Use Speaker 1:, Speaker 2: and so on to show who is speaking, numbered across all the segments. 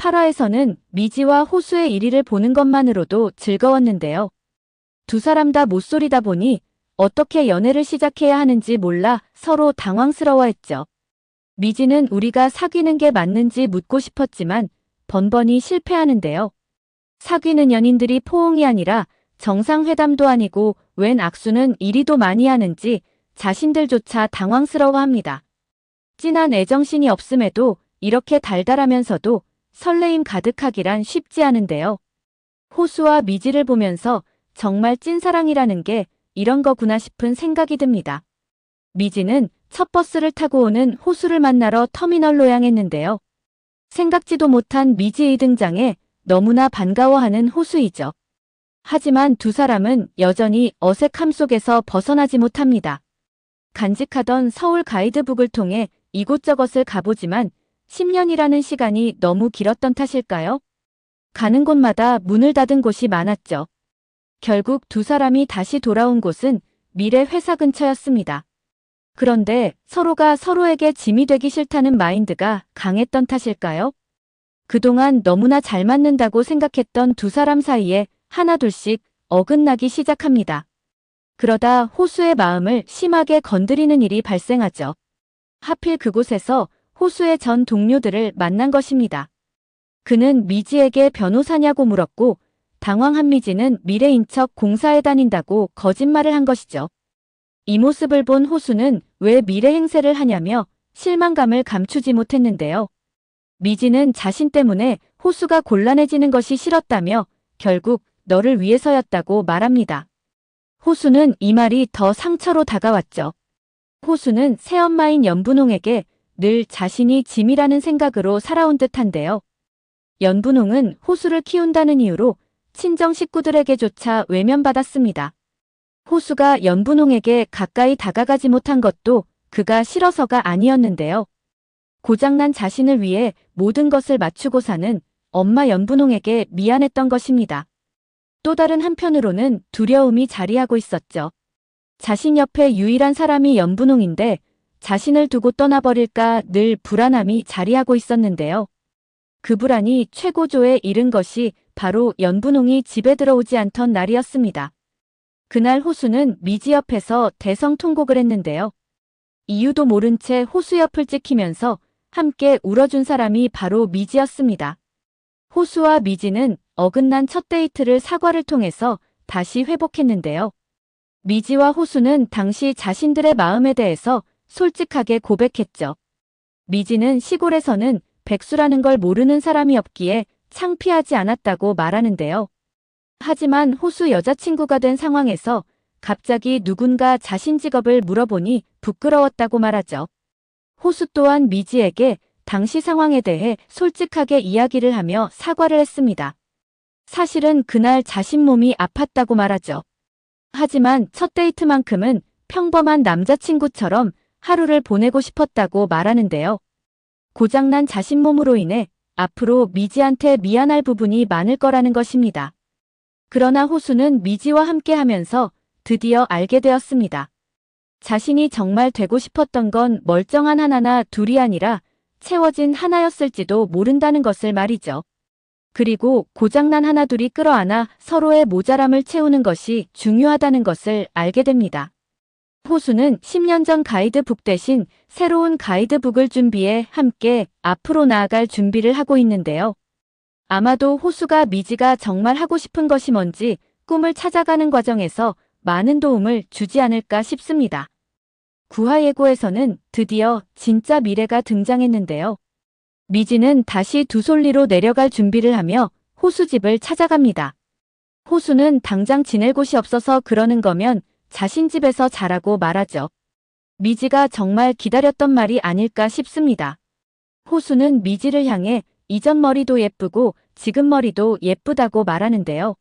Speaker 1: 8화에서는 미지와 호수의 1위를 보는 것만으로도 즐거웠는데요. 두 사람 다 못소리다 보니 어떻게 연애를 시작해야 하는지 몰라 서로 당황스러워했죠. 미지는 우리가 사귀는 게 맞는지 묻고 싶었지만 번번이 실패하는데요. 사귀는 연인들이 포옹이 아니라 정상회담도 아니고 웬 악수는 이리도 많이 하는지 자신들조차 당황스러워합니다. 진한 애정신이 없음에도 이렇게 달달하면서도 설레임 가득하기란 쉽지 않은데요. 호수와 미지를 보면서 정말 찐사랑이라는 게 이런 거구나 싶은 생각이 듭니다. 미지는 첫 버스를 타고 오는 호수를 만나러 터미널로 향했는데요. 생각지도 못한 미지의 등장에 너무나 반가워하는 호수이죠. 하지만 두 사람은 여전히 어색함 속에서 벗어나지 못합니다. 간직하던 서울 가이드북을 통해 이곳저곳을 가보지만 10년이라는 시간이 너무 길었던 탓일까요? 가는 곳마다 문을 닫은 곳이 많았죠. 결국 두 사람이 다시 돌아온 곳은 미래 회사 근처였습니다. 그런데 서로가 서로에게 짐이 되기 싫다는 마인드가 강했던 탓일까요? 그동안 너무나 잘 맞는다고 생각했던 두 사람 사이에 하나둘씩 어긋나기 시작합니다. 그러다 호수의 마음을 심하게 건드리는 일이 발생하죠. 하필 그곳에서 호수의 전 동료들을 만난 것입니다. 그는 미지에게 변호사냐고 물었고 당황한 미지는 미래인 척 공사에 다닌다고 거짓말을 한 것이죠. 이 모습을 본 호수는 왜 미래 행세를 하냐며 실망감을 감추지 못했는데요. 미지는 자신 때문에 호수가 곤란해지는 것이 싫었다며 결국 너를 위해서였다고 말합니다. 호수는 이 말이 더 상처로 다가왔죠. 호수는 새엄마인 연분홍에게 늘 자신이 짐이라는 생각으로 살아온 듯한데요. 연분홍은 호수를 키운다는 이유로 친정 식구들에게조차 외면받았습니다. 호수가 연분홍에게 가까이 다가가지 못한 것도 그가 싫어서가 아니었는데요. 고장난 자신을 위해 모든 것을 맞추고 사는 엄마 연분홍에게 미안했던 것입니다. 또 다른 한편으로는 두려움이 자리하고 있었죠. 자신 옆에 유일한 사람이 연분홍인데 자신을 두고 떠나버릴까 늘 불안함이 자리하고 있었는데요. 그 불안이 최고조에 이른 것이 바로 연분홍이 집에 들어오지 않던 날이었습니다. 그날 호수는 미지 옆에서 대성 통곡을 했는데요. 이유도 모른 채 호수 옆을 찍히면서 함께 울어준 사람이 바로 미지였습니다. 호수와 미지는 어긋난 첫 데이트를 사과를 통해서 다시 회복했는데요. 미지와 호수는 당시 자신들의 마음에 대해서 솔직하게 고백했죠. 미지는 시골에서는 백수라는 걸 모르는 사람이 없기에 창피하지 않았다고 말하는데요. 하지만 호수 여자친구가 된 상황에서 갑자기 누군가 자신 직업을 물어보니 부끄러웠다고 말하죠. 호수 또한 미지에게 당시 상황에 대해 솔직하게 이야기를 하며 사과를 했습니다. 사실은 그날 자신 몸이 아팠다고 말하죠. 하지만 첫 데이트만큼은 평범한 남자친구처럼 하루를 보내고 싶었다고 말하는데요. 고장난 자신 몸으로 인해 앞으로 미지한테 미안할 부분이 많을 거라는 것입니다. 그러나 호수는 미지와 함께 하면서 드디어 알게 되었습니다. 자신이 정말 되고 싶었던 건 멀쩡한 하나나 둘이 아니라 채워진 하나였을지도 모른다는 것을 말이죠. 그리고 고장난 하나 둘이 끌어안아 서로의 모자람을 채우는 것이 중요하다는 것을 알게 됩니다. 호수는 10년 전 가이드북 대신 새로운 가이드북을 준비해 함께 앞으로 나아갈 준비를 하고 있는데요. 아마도 호수가 미지가 정말 하고 싶은 것이 뭔지 꿈을 찾아가는 과정에서 많은 도움을 주지 않을까 싶습니다. 구하예고에서는 드디어 진짜 미래가 등장했는데요. 미지는 다시 두 솔리로 내려갈 준비를 하며 호수 집을 찾아갑니다. 호수는 당장 지낼 곳이 없어서 그러는 거면 자신 집에서 자라고 말하죠. 미지가 정말 기다렸던 말이 아닐까 싶습니다. 호수는 미지를 향해 이전 머리도 예쁘고 지금 머리도 예쁘다고 말하는데요.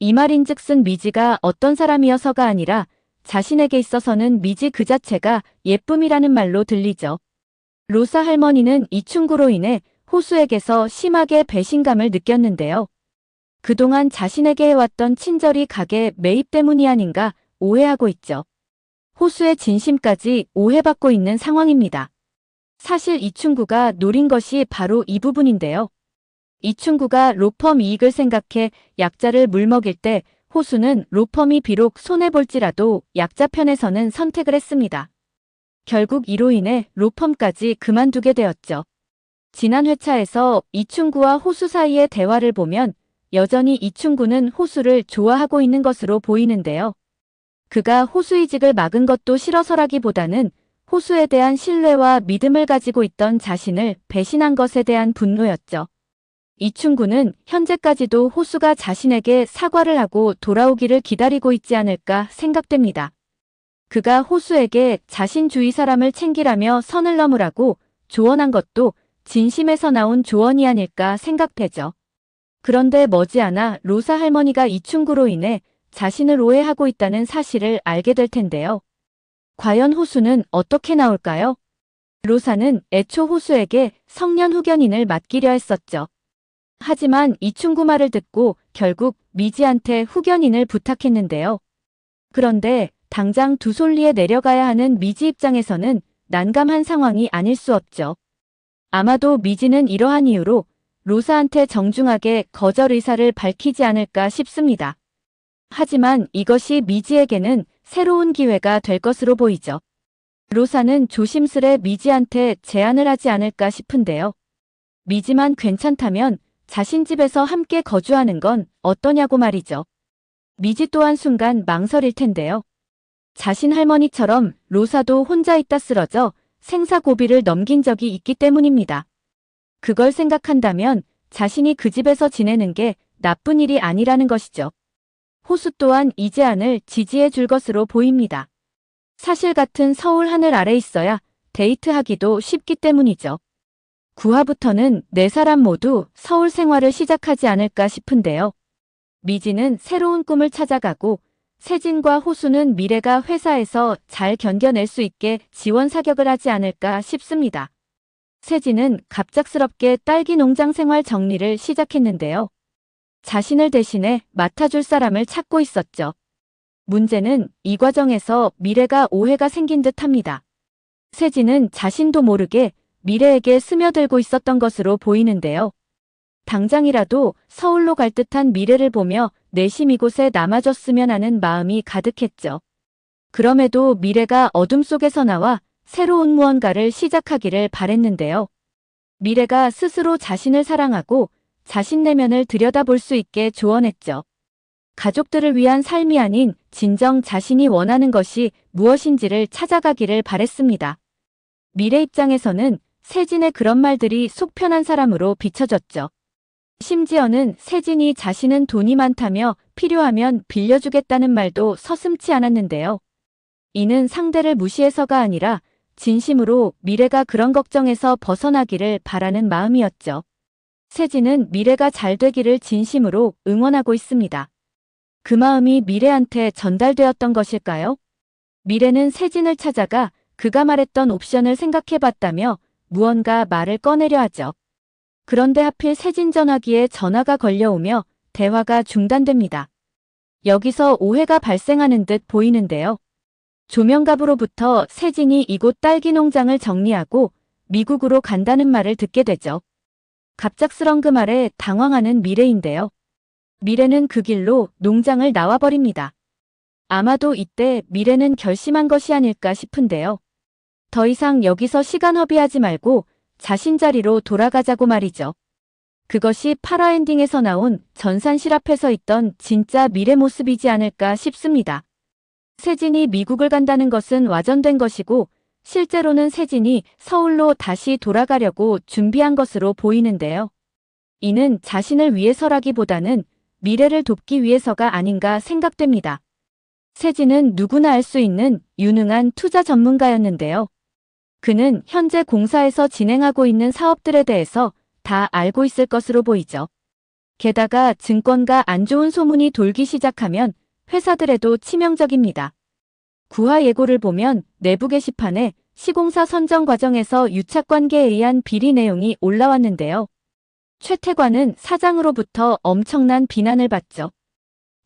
Speaker 1: 이 말인즉슨 미지가 어떤 사람이어서가 아니라 자신에게 있어서는 미지 그 자체가 예쁨이라는 말로 들리죠. 로사 할머니는 이 충고로 인해 호수에게서 심하게 배신감을 느꼈는데요. 그동안 자신에게 해왔던 친절이 가게 매입 때문이 아닌가 오해하고 있죠. 호수의 진심까지 오해받고 있는 상황입니다. 사실 이 충구가 노린 것이 바로 이 부분인데요. 이충구가 로펌 이익을 생각해 약자를 물먹일 때 호수는 로펌이 비록 손해볼지라도 약자 편에서는 선택을 했습니다. 결국 이로 인해 로펌까지 그만두게 되었죠. 지난 회차에서 이충구와 호수 사이의 대화를 보면 여전히 이충구는 호수를 좋아하고 있는 것으로 보이는데요. 그가 호수 이직을 막은 것도 싫어서라기보다는 호수에 대한 신뢰와 믿음을 가지고 있던 자신을 배신한 것에 대한 분노였죠. 이충구는 현재까지도 호수가 자신에게 사과를 하고 돌아오기를 기다리고 있지 않을까 생각됩니다. 그가 호수에게 자신 주위 사람을 챙기라며 선을 넘으라고 조언한 것도 진심에서 나온 조언이 아닐까 생각되죠. 그런데 머지않아 로사 할머니가 이충구로 인해 자신을 오해하고 있다는 사실을 알게 될 텐데요. 과연 호수는 어떻게 나올까요? 로사는 애초 호수에게 성년 후견인을 맡기려 했었죠. 하지만 이충구 말을 듣고 결국 미지한테 후견인을 부탁했는데요. 그런데 당장 두솔리에 내려가야 하는 미지 입장에서는 난감한 상황이 아닐 수 없죠. 아마도 미지는 이러한 이유로 로사한테 정중하게 거절 의사를 밝히지 않을까 싶습니다. 하지만 이것이 미지에게는 새로운 기회가 될 것으로 보이죠. 로사는 조심스레 미지한테 제안을 하지 않을까 싶은데요. 미지만 괜찮다면 자신 집에서 함께 거주하는 건 어떠냐고 말이죠. 미지 또한 순간 망설일 텐데요. 자신 할머니처럼 로사도 혼자 있다 쓰러져 생사고비를 넘긴 적이 있기 때문입니다. 그걸 생각한다면 자신이 그 집에서 지내는 게 나쁜 일이 아니라는 것이죠. 호수 또한 이 제안을 지지해 줄 것으로 보입니다. 사실 같은 서울 하늘 아래 있어야 데이트하기도 쉽기 때문이죠. 9화부터는 네 사람 모두 서울 생활을 시작하지 않을까 싶은데요. 미지는 새로운 꿈을 찾아가고 세진과 호수는 미래가 회사에서 잘 견뎌낼 수 있게 지원 사격을 하지 않을까 싶습니다. 세진은 갑작스럽게 딸기 농장 생활 정리를 시작했는데요. 자신을 대신해 맡아줄 사람을 찾고 있었죠. 문제는 이 과정에서 미래가 오해가 생긴 듯 합니다. 세진은 자신도 모르게 미래에게 스며들고 있었던 것으로 보이는데요. 당장이라도 서울로 갈 듯한 미래를 보며 내심 이곳에 남아줬으면 하는 마음이 가득했죠. 그럼에도 미래가 어둠 속에서 나와 새로운 무언가를 시작하기를 바랬는데요. 미래가 스스로 자신을 사랑하고 자신 내면을 들여다볼 수 있게 조언했죠. 가족들을 위한 삶이 아닌 진정 자신이 원하는 것이 무엇인지를 찾아가기를 바랬습니다. 미래 입장에서는 세진의 그런 말들이 속 편한 사람으로 비춰졌죠. 심지어는 세진이 자신은 돈이 많다며 필요하면 빌려주겠다는 말도 서슴치 않았는데요. 이는 상대를 무시해서가 아니라 진심으로 미래가 그런 걱정에서 벗어나기를 바라는 마음이었죠. 세진은 미래가 잘 되기를 진심으로 응원하고 있습니다. 그 마음이 미래한테 전달되었던 것일까요? 미래는 세진을 찾아가 그가 말했던 옵션을 생각해 봤다며 무언가 말을 꺼내려 하죠. 그런데 하필 세진 전화기에 전화가 걸려오며 대화가 중단됩니다. 여기서 오해가 발생하는 듯 보이는데요. 조명갑으로부터 세진이 이곳 딸기 농장을 정리하고 미국으로 간다는 말을 듣게 되죠. 갑작스런 그 말에 당황하는 미래인데요. 미래는 그 길로 농장을 나와버립니다. 아마도 이때 미래는 결심한 것이 아닐까 싶은데요. 더 이상 여기서 시간 허비하지 말고 자신 자리로 돌아가자고 말이죠. 그것이 파라엔딩에서 나온 전산실 앞에서 있던 진짜 미래 모습이지 않을까 싶습니다. 세진이 미국을 간다는 것은 와전된 것이고 실제로는 세진이 서울로 다시 돌아가려고 준비한 것으로 보이는데요. 이는 자신을 위해서라기보다는 미래를 돕기 위해서가 아닌가 생각됩니다. 세진은 누구나 알 수 있는 유능한 투자 전문가였는데요. 그는 현재 공사에서 진행하고 있는 사업들에 대해서 다 알고 있을 것으로 보이죠. 게다가 증권가 안 좋은 소문이 돌기 시작하면 회사들에도 치명적입니다. 구화 예고를 보면 내부 게시판에 시공사 선정 과정에서 유착관계에 의한 비리 내용이 올라왔는데요. 최태관은 사장으로부터 엄청난 비난을 받죠.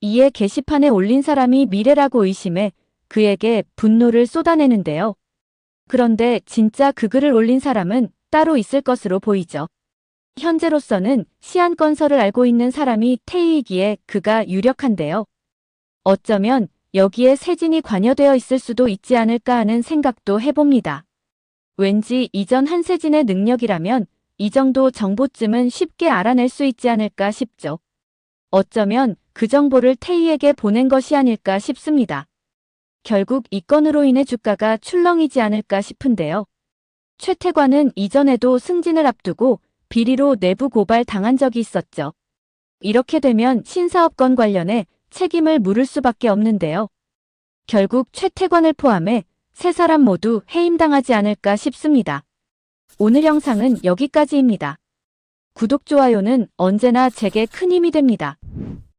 Speaker 1: 이에 게시판에 올린 사람이 미래라고 의심해 그에게 분노를 쏟아내는데요. 그런데 진짜 그 글을 올린 사람은 따로 있을 것으로 보이죠. 현재로서는 시안건설을 알고 있는 사람이 태희이기에 그가 유력한데요. 어쩌면 여기에 세진이 관여되어 있을 수도 있지 않을까 하는 생각도 해봅니다. 왠지 이전 한세진의 능력이라면 이 정도 정보쯤은 쉽게 알아낼 수 있지 않을까 싶죠. 어쩌면 그 정보를 태희에게 보낸 것이 아닐까 싶습니다. 결국 이 건으로 인해 주가가 출렁이지 않을까 싶은데요. 최태관은 이전에도 승진을 앞두고 비리로 내부 고발 당한 적이 있었죠. 이렇게 되면 신사업건 관련해 책임을 물을 수밖에 없는데요. 결국 최태관을 포함해 세 사람 모두 해임당하지 않을까 싶습니다. 오늘 영상은 여기까지입니다. 구독, 좋아요는 언제나 제게 큰 힘이 됩니다.